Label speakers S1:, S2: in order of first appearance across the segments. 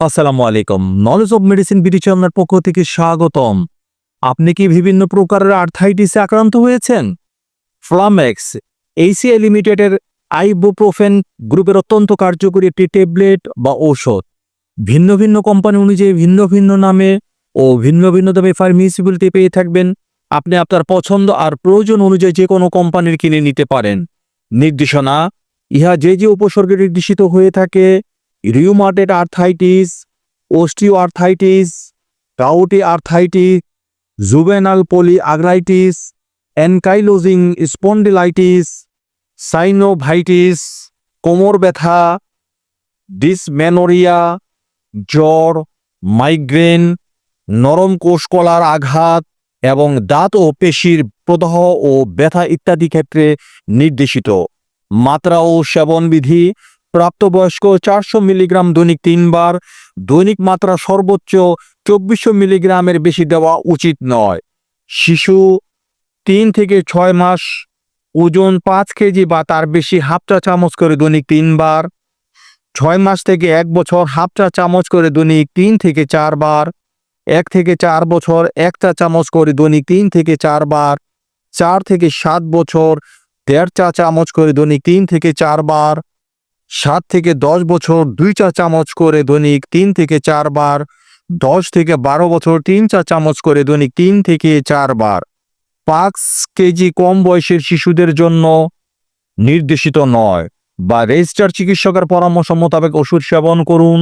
S1: আসসালামু আলাইকুম knowledge of medicine BD চ্যানেলের পক্ষ থেকে স্বাগতম। আপনি কি বিভিন্ন প্রকারের আর্থাইটিসে আক্রান্ত হয়েছেন? ফ্লামেক্স এইসিআই লিমিটেডের আইবুপ্রোফেন গ্রুপের অত্যন্ত কার্যকরী একটি ট্যাবলেট বা ঔষধ। ভিন্ন ভিন্ন কোম্পানি অনুযায়ী ভিন্ন ভিন্ন নামে ও ভিন্ন ভিন্ন দামে ফার্মিসিবিলিটি পেয়ে থাকবেন। আপনি আপনার পছন্দ আর প্রয়োজন অনুযায়ী যে কোনো কোম্পানির কিনে নিতে পারেন। নির্দেশনা ইহা যে যে উপসর্গে নির্দেশিত হয়ে থাকে rheumatoid arthritis osteoarthritis gouty arthritis juvenile polyarthritis ankylosing spondylitis synovitis কোমর ব্যথা ডিসমেনোরিয়া জ্বর মাইগ্রেন নরম কোষকলার আঘাত এবং দাঁত ও পেশির প্রদাহ ও ব্যথা ইত্যাদি ক্ষেত্রে নির্দেশিত। মাত্রা ও সেবনবিধি প্রাপ্তবয়স্ক চারশো মিলিগ্রাম দৈনিক তিনবার, দৈনিক মাত্রা সর্বোচ্চ চব্বিশশো মিলিগ্রামের বেশি দেওয়া উচিত নয়। শিশু তিন থেকে ছয় মাস, ওজন পাঁচ কেজি বা তার বেশি হাফ চা চামচ করে দৈনিক তিনবার, ছয় মাস থেকে এক বছর হাফ চা চামচ করে দৈনিক তিন থেকে চারবার, এক থেকে চার বছর এক চা চামচ করে দৈনিক তিন থেকে চারবার, চার থেকে সাত বছর দেড় চা চামচ করে দৈনিক তিন থেকে চারবার, সাত থেকে দশ বছর দুই চা চামচ করে দৈনিক তিন থেকে চারবার, দশ থেকে বারো বছর তিন চা চামচ করে দৈনিক তিন থেকে চারবার। পাঁচ কেজি কম বয়সের শিশুদের জন্য নির্দেশিত নয়। বা রেজিস্টার চিকিৎসকের পরামর্শ মোতাবেক ওষুধ সেবন করুন।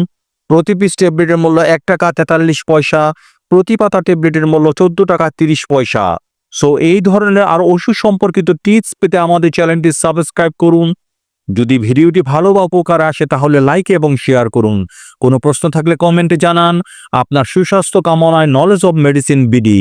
S1: প্রতি পিস ট্যাবলেটের মূল্য এক টাকা তেতাল্লিশ পয়সা, প্রতি পাতা ট্যাবলেটের মূল্য চোদ্দ টাকা তিরিশ পয়সা। সো এই ধরনের আর ওষুধ সম্পর্কিত টিপস পেতে আমাদের চ্যানেলটি সাবস্ক্রাইব করুন। যদি ভিডিওটি ভালো বা উপকার আসে, তাহলে লাইক এবং শেয়ার করুন। কোনো প্রশ্ন থাকলে কমেন্টে জানান। আপনার সুস্বাস্থ্য কামনায় নলেজ অব মেডিসিন বিডি